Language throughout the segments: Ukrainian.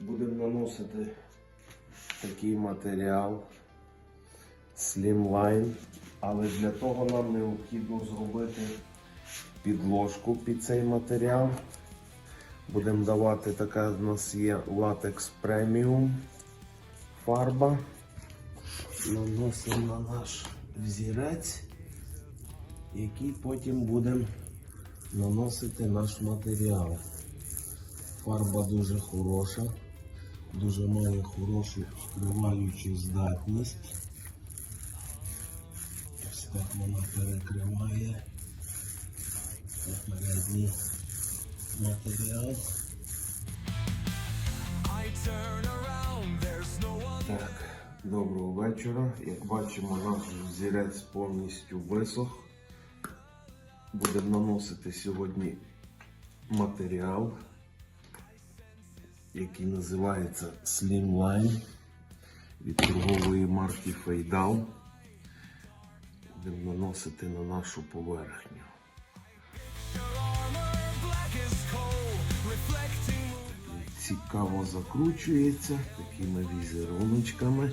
Будемо наносити такий матеріал Slimline, але для того нам необхідно зробити підложку під цей матеріал. Будемо давати така у нас є латекс преміум фарба. Наносимо на наш взірець, який потім будемо наносити наш матеріал. Фарба дуже хороша, дуже має хорошу скриваючу здатність. Ось так вона перекриває попередній матеріал. Так, доброго вечора. Як бачимо, наш взірець повністю висох. Будемо наносити сьогодні матеріал, який називається Slimline від торгової марки Feidown. Будемо наносити на нашу поверхню. Цікаво закручується такими візеруночками.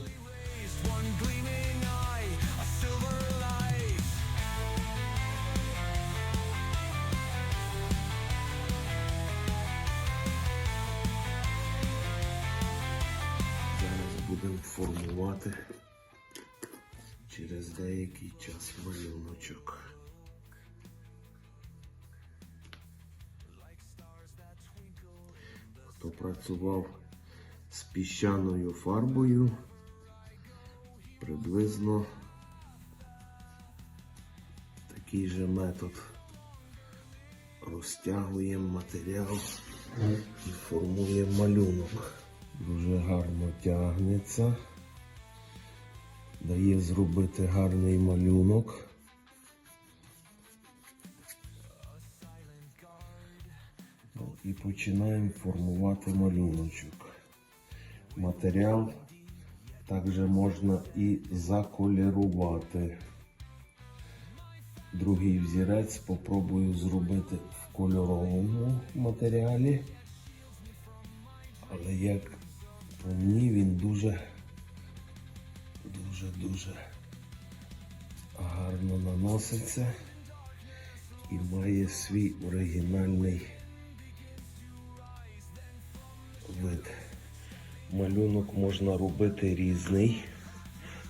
Будемо формувати через деякий час малюночок. Хто працював з піщаною фарбою, приблизно такий же метод. Розтягуємо матеріал і формуємо малюнок. Дуже гарно тягнеться, дає зробити гарний малюнок. Ну, і починаємо формувати малюночок. Матеріал також можна і заколірувати. Другий взірець спробую зробити в кольоровому матеріалі. Але як мені він дуже, дуже, дуже гарно наноситься і має свій оригінальний вид. Малюнок можна робити різний,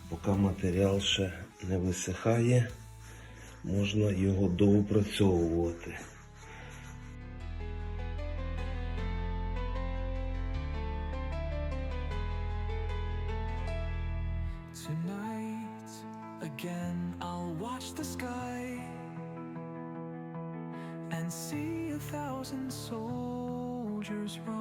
поки матеріал ще не висихає, можна його доопрацьовувати. Tonight, again, I'll watch the sky and see a thousand soldiers roam.